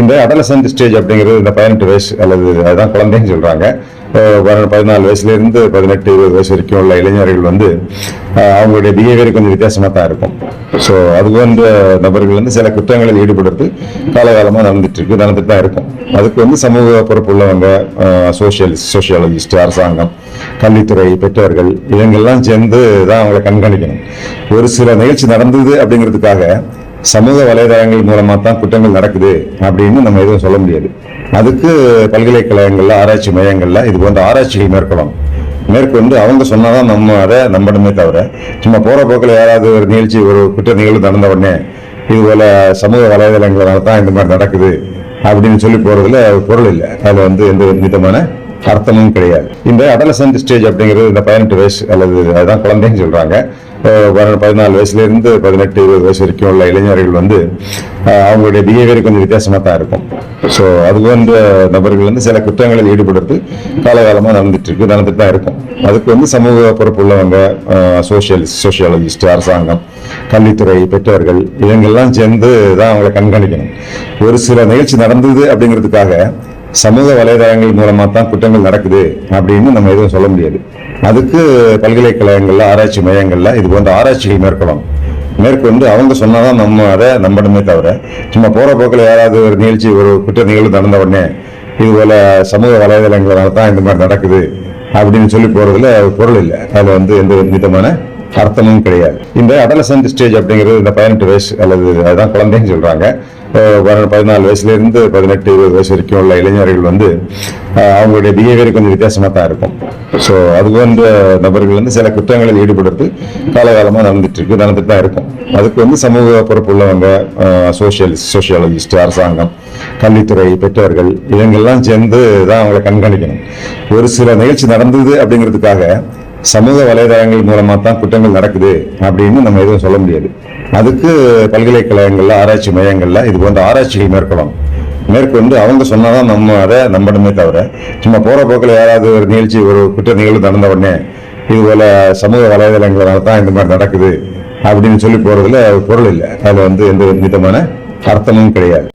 இந்த adolescent stage அப்படிங்கிறது இந்த பதினெட்டு வயசு அல்லது அதுதான் குழந்தைன்னு சொல்றாங்க. பதினாலு வயசுலேருந்து பதினெட்டு இருபது வயசு வரைக்கும் உள்ள இளைஞர்கள் வந்து அவங்களுடைய பிஹேவியர் கொஞ்சம் வித்தியாசமாக தான் இருக்கும். ஸோ அது போன்ற நபர்கள் வந்து சில குற்றங்களில் ஈடுபடுறது காலகாலமாக நடந்துட்டு இருக்கு நடந்துட்டு தான் இருக்கும். அதுக்கு வந்து சமூக பொறுப்பு உள்ளவங்க சோசியலிஸ்ட் சோசியாலஜிஸ்ட் அரசாங்கம் கல்வித்துறை பெற்றோர்கள் இவங்கெல்லாம் சேர்ந்து தான் அவங்களை கண்காணிக்கணும். ஒரு சில நிகழ்ச்சி நடந்தது அப்படிங்கிறதுக்காக சமூக வலைதளங்கள் மூலமாக தான் குற்றங்கள் நடக்குது அப்படின்னு நம்ம எதுவும் சொல்ல முடியாது. அதுக்கு பல்கலைக்கழகங்களில் ஆராய்ச்சி மையங்களில் இது போன்ற ஆராய்ச்சிகள் மேற்கொள்ளணும். மேற்கொண்டு அவங்க சொன்னாதான் நம்ம அதை நம்பணுமே தவிர சும்மா போகிற போக்கில் யாராவது ஒரு நிகழ்ச்சி ஒரு குற்ற நிகழ்வு நடந்த உடனே இது போல சமூக வலைதளங்களால் தான் இந்த மாதிரி நடக்குது அப்படின்னு சொல்லி போகிறதுல பொருள் இல்லை. அதில் வந்து எந்த விதமான அர்த்தமும் கிடையாது. இந்த அடலசன்ட் ஸ்டேஜ் அப்படிங்கிறது இந்த பதினெட்டு வயசு அல்லது அதுதான் குழந்தைன்னு சொல்றாங்க. பதினாலு வயசுல இருந்து பதினெட்டு இருபது வயசு வரைக்கும் உள்ள இளைஞர்கள் வந்து அவங்களுடைய பிஹேவியர் கொஞ்சம் வித்தியாசமா தான் இருக்கும். ஸோ அது போன்ற நபர்கள் வந்து சில குற்றங்களில் ஈடுபடுறது காலகாலமாக நடந்துட்டு இருக்கு நடந்துட்டு தான் இருக்கும். அதுக்கு வந்து சமூக பொறுப்பு உள்ளவங்க சோசியல் சோசியாலஜிஸ்ட் அரசாங்கம் கல்வித்துறை பெற்றோர்கள் இவங்கெல்லாம் சேர்ந்து தான் அவங்களை கண்காணிக்கணும். ஒரு சில நிகழ்ச்சி நடந்தது அப்படிங்கிறதுக்காக சமூக வலைதளங்கள் மூலமாக தான் குற்றங்கள் நடக்குது அப்படின்னு நம்ம எதுவும் சொல்ல முடியாது. அதுக்கு பல்கலைக்கழகங்களில் ஆராய்ச்சி மையங்களில் இது போன்ற ஆராய்ச்சிகள் மேற்கொள்ளணும். மேற்கொண்டு அவங்க சொன்னாதான் நம்ம அதை நம்பணுமே தவிர சும்மா போகிற போக்கில் யாராவது ஒரு நிகழ்ச்சி ஒரு குற்ற நிகழ்வு நடந்த உடனே இது போல சமூக வலைதளங்களால் தான் இந்த மாதிரி நடக்குது அப்படின்னு சொல்லி போகிறதுல பொருள் இல்லை. அதில் வந்து எந்த விதமான அர்த்தமும் கிடையாது. இந்த அடலசன்ட் ஸ்டேஜ் அப்படிங்கிறது இந்த பதினெட்டு வயசு அல்லது அதுதான் குழந்தைன்னு சொல்கிறாங்க பதினாலு வயசுலேருந்து பதினெட்டு இருபது வயசு வரைக்கும் உள்ள இளைஞர்கள் வந்து அவங்களுடைய பிஹேவியர் கொஞ்சம் வித்தியாசமாக தான் இருக்கும். ஸோ அது போன்ற நபர்கள் வந்து சில குற்றங்களில் ஈடுபடுறது காலகாலமாக நடந்துட்டு இருக்கு நடந்துட்டு தான் இருக்கும். அதுக்கு வந்து சமூக பொறுப்பு உள்ளவங்க சோசியலிஸ்ட் சோசியாலஜிஸ்ட் அரசாங்கம் கல்வித்துறை பெற்றோர்கள் இவங்கெல்லாம் சேர்ந்து தான் அவங்களை கண்காணிக்கணும். ஒரு சில நிகழ்ச்சி நடந்தது அப்படிங்கிறதுக்காக சமூக வலைதளங்கள் மூலமாக தான் குற்றங்கள் நடக்குது அப்படின்னு நம்ம எதுவும் சொல்ல முடியாது. அதுக்கு பல்கலைக்கழகங்கள்ல ஆராய்ச்சி மையங்கள்ல இது போன்ற ஆராய்ச்சிகள் மேற்கொள்ளணும். மேற்கொண்டு அவங்க சொன்னாதான் நம்ம அதை நம்பணுமே தவிர சும்மா போற போக்கில் யாராவது ஒரு நிகழ்ச்சி ஒரு குற்ற நிகழ்வு நடந்த உடனே இது போல சமூக வலைதளங்களால தான் இந்த மாதிரி நடக்குது அப்படின்னு சொல்லி போறதுல பொருள் இல்லை. அதுல வந்து எந்த விதமான அர்த்தமும் கிடையாது.